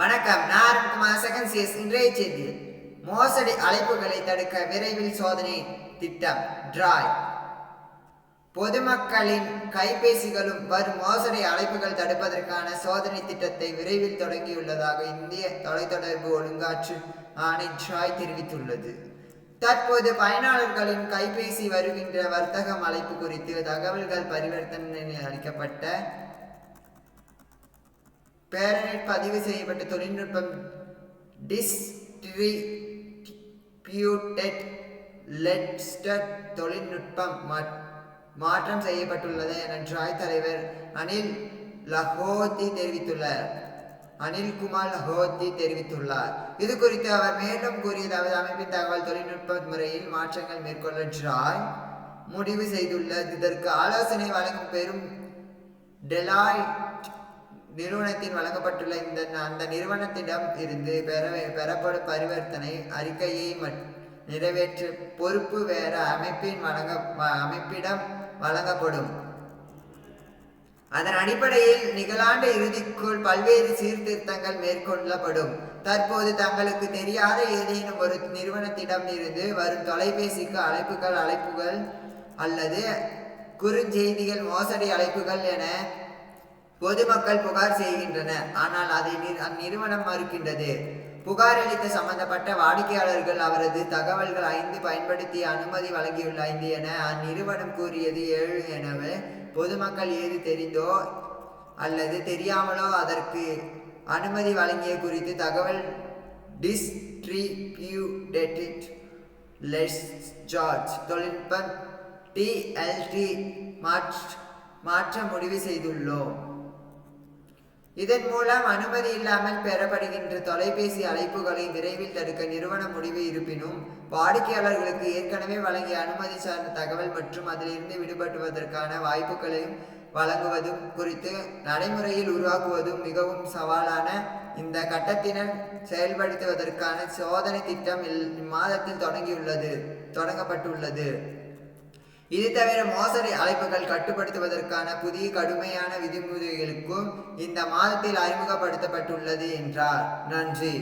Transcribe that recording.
வணக்கம். நான் Kumar second CS இன்றைய செய்தி மோசடி அழைப்புகளை தடுக்க விரைவில் சோதனை திட்டம் டிராய் பொதுமக்களின் கைபேசிகளும் வரும் மோசடி அழைப்புகள் தடுப்பதற்கான சோதனை திட்டத்தை விரைவில் தொடங்கியுள்ளதாக இந்திய தொலைத்தொடர்பு ஒழுங்காற்று ஆணை ட்ராய் தெரிவித்துள்ளது. தற்போது பயனாளர்களின் கைபேசி வருகின்ற வர்த்தகம் அழைப்பு குறித்து தகவல்கள் பரிவர்த்தனை அளிக்கப்பட்ட பேரனில் பதிவு செய்யப்பட்ட தொழில்நுட்பம் டிஸ்ட்ரிபியூட்டட் லெட்ஸ்டர் தொழில்நுட்பம் மாற்றம் செய்யப்பட்டுள்ளது என ட்ராய் தலைவர் அனில் லஹோதி தெரிவித்துள்ளார். அனில்குமார் லஹோதி தெரிவித்துள்ளார். இது குறித்து அவர் மேலும் கூறியதாவது அமைப்பின் தகவல் தொழில்நுட்ப முறையில் மாற்றங்கள் மேற்கொள்ள ட்ராய் முடிவு செய்துள்ளது. இதற்கு ஆலோசனை வழங்கும் பெரும் டெலாய்ட் நிறுவனத்தின் வழங்கப்பட்டுள்ள இந்த அந்த நிறுவனத்திடம் இருந்து பெற பெறப்படும் பரிவர்த்தனை அறிக்கையை நிறைவேற்று பொறுப்பு வேற அமைப்பின் வழங்க அமைப்பிடம் வழங்கப்படும். அதன் அடிப்படையில் நிகழாண்டு இறுதிக்குள் பல்வேறு சீர்திருத்தங்கள் மேற்கொள்ளப்படும். தற்போது தங்களுக்கு தெரியாத ஏதேனும் ஒரு நிறுவனத்திடம் இருந்து வரும் தொலைபேசிக்கு அழைப்புகள் அழைப்புகள் அல்லது குறுஞ்செய்திகள் மோசடி அழைப்புகள் என பொதுமக்கள் புகார் செய்கின்றனர் ஆனால் அதை நிறு- அந்நிறுவனம் மறுக்கின்றது. புகார் அளித்த சம்பந்தப்பட்ட வாடிக்கையாளர்கள் அவரது தகவல்கள் ஐந்து பயன்படுத்தி அனுமதி வழங்கியுள்ள ஐந்து என அந்நிறுவனம் கூறியது ஏழு எனவே பொதுமக்கள் ஏது தெரிந்தோ அல்லது தெரியாமலோ அதற்கு அனுமதி வழங்கிய குறித்து தகவல் டிஸ்ட்ரிபியூட்டட் லெஸ் ஜார்ஜ் தொழில்நுட்பம் டிஎல்டி மாற்ற முடிவு செய்துள்ளோம். இதன் மூலம் அனுமதி இல்லாமல் பெறப்படுகின்ற தொலைபேசி அழைப்புகளை விரைவில் தடுக்க நிறுவன முடிவு இருப்பினும் வாடிக்கையாளர்களுக்கு ஏற்கனவே வழங்கிய அனுமதி சார்ந்த தகவல் மற்றும் அதிலிருந்து விடுபட்டுவதற்கான வாய்ப்புகளையும் வழங்குவதும் குறித்து நடைமுறையில் உருவாக்குவதும் மிகவும் சவாலான இந்த கட்டத்தினர் செயல்படுத்துவதற்கான சோதனை திட்டம் இல்- இம்மாதத்தில் தொடங்கியுள்ளது தொடங்கப்பட்டுள்ளது. இது தவிர மோசடி அழைப்புகள் கட்டுப்படுத்துவதற்கான புதிய கடுமையான விதிமுறைகளுக்கும் இந்த மாதத்தில் அறிமுகப்படுத்தப்பட்டுள்ளது என்றார். நன்றி.